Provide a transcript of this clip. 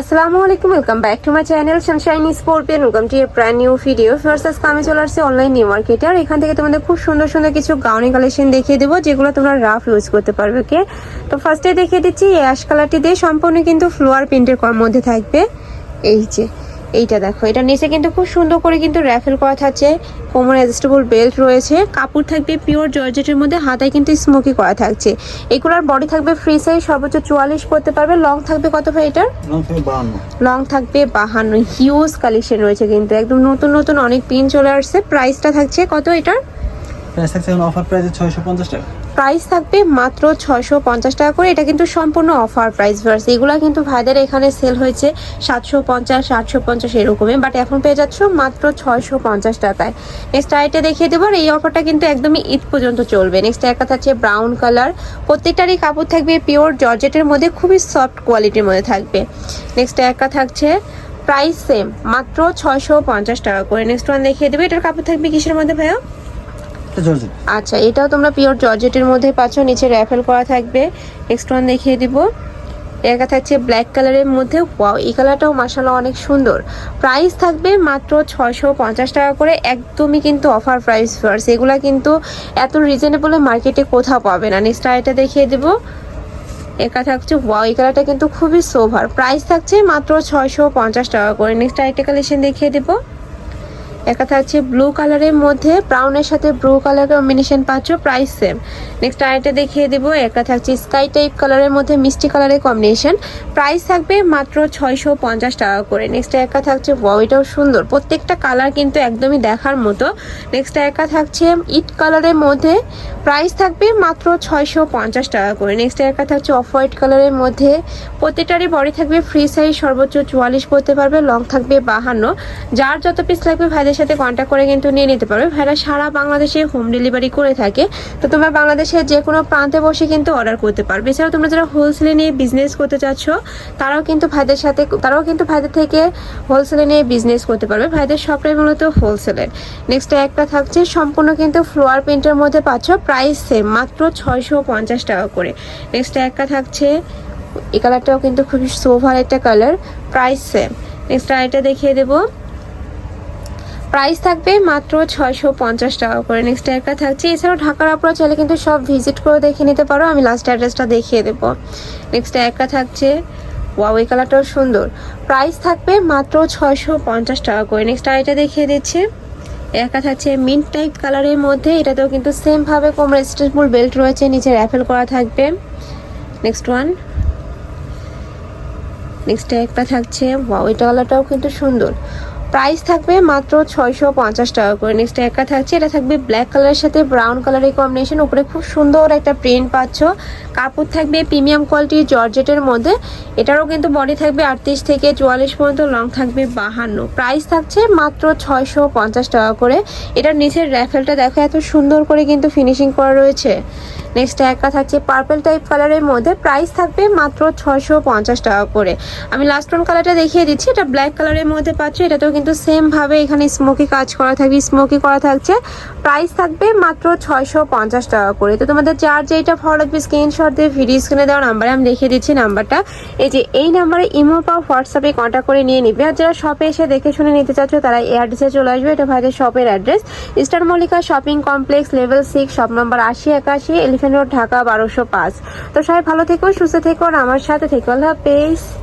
আসসালামু আলাইকুম welcome back to my channel sunshine sporten welcome to brand new video first আজকে আমি চলে আসছি অনলাইন নিউ মার্কেটে আর এখান থেকে তোমাদের খুব সুন্দর সুন্দর কিছু গাউনি কালেকশন দেখিয়ে দেবো, যেগুলো তোমরা রাফ ইউজ করতে পারবে ওকে তো ফার্স্টে দেখিয়ে দিচ্ছি এই অ্যাশ কালারটি দিয়ে সম্পূর্ণ কিন্তু ফ্লোয়ার প্রিন্টের মধ্যে থাকবে। এই যে এইটা দেখো এটা নিচে কিন্তু খুব সুন্দর করে কিন্তু র্যাফেল করা থাকছে কোমর অ্যাডজাস্টেবল বেল্ট রয়েছে কাপড় থাকবে পিওর জর্জেটের মধ্যে হাতায় কিন্তু স্মোকি করা থাকছে। এগুলোর বডি থাকবে ফ্রি সাইজ সর্বোচ্চ চুয়াল্লিশ করতে পারবে লং থাকবে কত ভাই এটার? লং থাকবে বাহান্ন। লং থাকবে বাহান্ন হিউজ কালেকশন রয়েছে কিন্তু একদম নতুন নতুন অনেক পিন চলে আসছে প্রাইসটা থাকছে কত এটার? প্রাইস থাকছে অফার প্রাইসে ছয়শো পঞ্চাশ টাকা। প্রাইস থাকবে মাত্র ছয়শো পঞ্চাশ টাকা করে। এটা কিন্তু সম্পূর্ণ অফার প্রাইস ভার্স এগুলা কিন্তু ভাইদের এখানে সেল হয়েছে সাতশো পঞ্চাশ, আটশো পঞ্চাশ এরকমই বাট এখন পেয়ে যাচ্ছ মাত্র ছয়শো পঞ্চাশ টাকায়। নেক্সট আইটে দেখিয়ে দেবো আর এই অফারটা কিন্তু একদমই ঈদ পর্যন্ত চলবে। নেক্সট একটা থাকছে ব্রাউন কালার প্রত্যেকটারই কাপড় থাকবে পিওর জর্জেটের মধ্যে, খুবই সফট কোয়ালিটির মধ্যে থাকবে। নেক্সট একটা থাকছে প্রাইস সেম মাত্র ছয়শো পঞ্চাশ টাকা করে। নেক্সট ওয়ান দেখিয়ে দেবে। এটার কাপড় থাকবে কিসের মধ্যে ভাইয়া? আচ্ছা এটাও তোমরা পিওর জর্জেটের মধ্যে পাচ্ছ, নিচে র্যাফেল করা থাকবে। নেক্সট ওয়ান দেখিয়ে দিব। একা থাকছে ব্ল্যাক কালারের মধ্যে ওয়াও এই কালারটাও মাসাল্লাহ অনেক সুন্দর। প্রাইস থাকবে মাত্র ছয়শো পঞ্চাশ টাকা করে। একদমই কিন্তু অফার প্রাইস ফার্স এগুলা কিন্তু এত রিজনেবল মার্কেটে কোথাও পাবে না। নেক্সট এটা দেখিয়ে দেবো। একা থাকছে ওয়াও এই কালারটা কিন্তু খুবই সোভার প্রাইস থাকছে মাত্র ছয়শো পঞ্চাশ টাকা করে। নেক্সট আরেকটা কালেকশন দেখিয়ে দেবো। একা থাকছে ব্লু কালারের মধ্যে ব্রাউনের সাথে ব্লু কালার কম্বিনেশন পাচ্ছ প্রাইস সেম নেক্সট আরেকটা দেখিয়ে দেবো, একা থাকছে স্কাই টাইপ কালারের মধ্যে মিষ্টি কালারের কম্বিনেশন প্রাইস থাকবে মাত্র ছয়শো পঞ্চাশ টাকা করে। নেক্সট একা থাকছে এটাও সুন্দর। প্রত্যেকটা কালার কিন্তু একদমই দেখার মতো। নেক্সট একা থাকছে ইট কালারের মধ্যে প্রাইস থাকবে মাত্র ছয়শো পঞ্চাশ টাকা করে। নেক্সট একা থাকছে অফ হোয়াইট কালারের মধ্যে, প্রত্যেকটারই বডি থাকবে ফ্রি সাইজ সর্বোচ্চ চুয়াল্লিশ পড়তে পারবে লং থাকবে বাহান্ন। যার যত পিস লাগবে ভাইদের সাথে কন্ট্যাক্ট করে কিন্তু নিয়ে নিতে পারবে ভাইরা সারা বাংলাদেশে হোম ডেলিভারি করে থাকে। তো তোমরা বাংলাদেশের যে কোনো প্রান্তে বসে কিন্তু অর্ডার করতে পারবে। এছাড়াও তোমরা যারা হোলসেলে নিয়ে বিজনেস করতে চাচ্ছ, তারাও কিন্তু ভাইদের সাথে, তারাও কিন্তু ভাইদের থেকে হোলসেলে নিয়ে বিজনেস করতে পারবে। ভাইদের সবটাই মূলত হোলসেলের নেক্সট একটা থাকছে, সম্পূর্ণ কিন্তু ফ্লোয়ার প্রিন্টের মধ্যে পাচ্ছ প্রাইস সেম মাত্র ছয়শো পঞ্চাশ টাকা করে। নেক্সট একটা থাকছে, এই কালারটাও কিন্তু খুবই সোভার একটা কালার প্রাইস সেম নেক্সট আরেকটা দেখিয়ে দেবো। প্রাইস থাকবে মাত্র ছয়শো পঞ্চাশ টাকা করে। নেক্সট একটা থাকছে। এছাড়াও ঢাকার আপনারা চাইলে কিন্তু সব ভিজিট করে দেখে নিতে পারো। আমি লাস্ট অ্যাড্রেসটা দেখিয়ে দেবো। নেক্সট একটা থাকছে ওয়াও এই কালারটাও সুন্দর। প্রাইস থাকবে মাত্র ছয়শো পঞ্চাশ টাকা করে। নেক্সট আরেকটা দেখিয়ে দিচ্ছে। একা থাকছে মিন্ট টাইপ কালারের মধ্যে। এটাতেও কিন্তু সেম ভাবে কোমর স্ট্রেচবল বেল্ট রয়েছে। নিচে র্যাফেল করা থাকবে। নেক্সট ওয়ান নেক্সট একটা থাকছে ওয়াও এটা কালারটাও কিন্তু সুন্দর। প্রাইস থাকবে মাত্র ছয়শো পঞ্চাশ টাকা করে। নেক্সট একা থাকছে, এটা থাকবে ব্ল্যাক কালারের সাথে ব্রাউন কালারের কম্বিনেশন উপরে খুব সুন্দর একটা প্রিন্ট পাচ্ছ। কাপড় থাকবে প্রিমিয়াম কোয়ালিটির জর্জেটের মধ্যে। এটারও কিন্তু বডি থাকবে আটত্রিশ থেকে চুয়াল্লিশ পর্যন্ত লং থাকবে বাহান্ন। প্রাইস থাকছে মাত্র ছয়শো পঞ্চাশ টাকা করে। এটার নিচের র্যাফেলটা দেখো, এত সুন্দর করে কিন্তু ফিনিশিং করা রয়েছে। নেক্সট একটা থাকছে পার্পেল টাইপ কালারের মধ্যে। প্রাইস থাকবে মাত্র ছয়শো পঞ্চাশ টাকা করে। আমি লাস্ট ওয়ান কালারটা দেখিয়ে দিচ্ছি। এটা ব্ল্যাক কালারের মধ্যে পাচ্ছ, এটাতেও কিন্তু সেম ভাবে এখানে স্মোকি কাজ করা থাকবে স্মোকি করা থাকছে। প্রাইস থাকবে মাত্র ছয়শো পঞ্চাশ টাকা করে। তো তোমাদের যার যেটা ভালো লাগবে স্ক্রিনশট দিয়ে ভিডিও স্ক্রিনে দেওয়া নাম্বারে আমি দেখিয়ে দিচ্ছি নাম্বারটা এই যে এই নাম্বারে ইমো বা হোয়াটসঅ্যাপে কন্ট্যাক্ট করে নিয়ে নিবে। আর যারা শপে এসে দেখে শুনে নিতে চাচ্ছ, তারা এই অ্যাড্রেসে চলে আসবে। এটা ভাইদের শপের address Easter Mallika shopping complex level six shop number আশি একাশি এলিফেন্ট রোড ঢাকা বারোশো পাঁচ। তো সবাই ভালো থেকো, সুস্থ থেকো, আর আমার সাথে থেকো। আল্লাহ হাফেজ।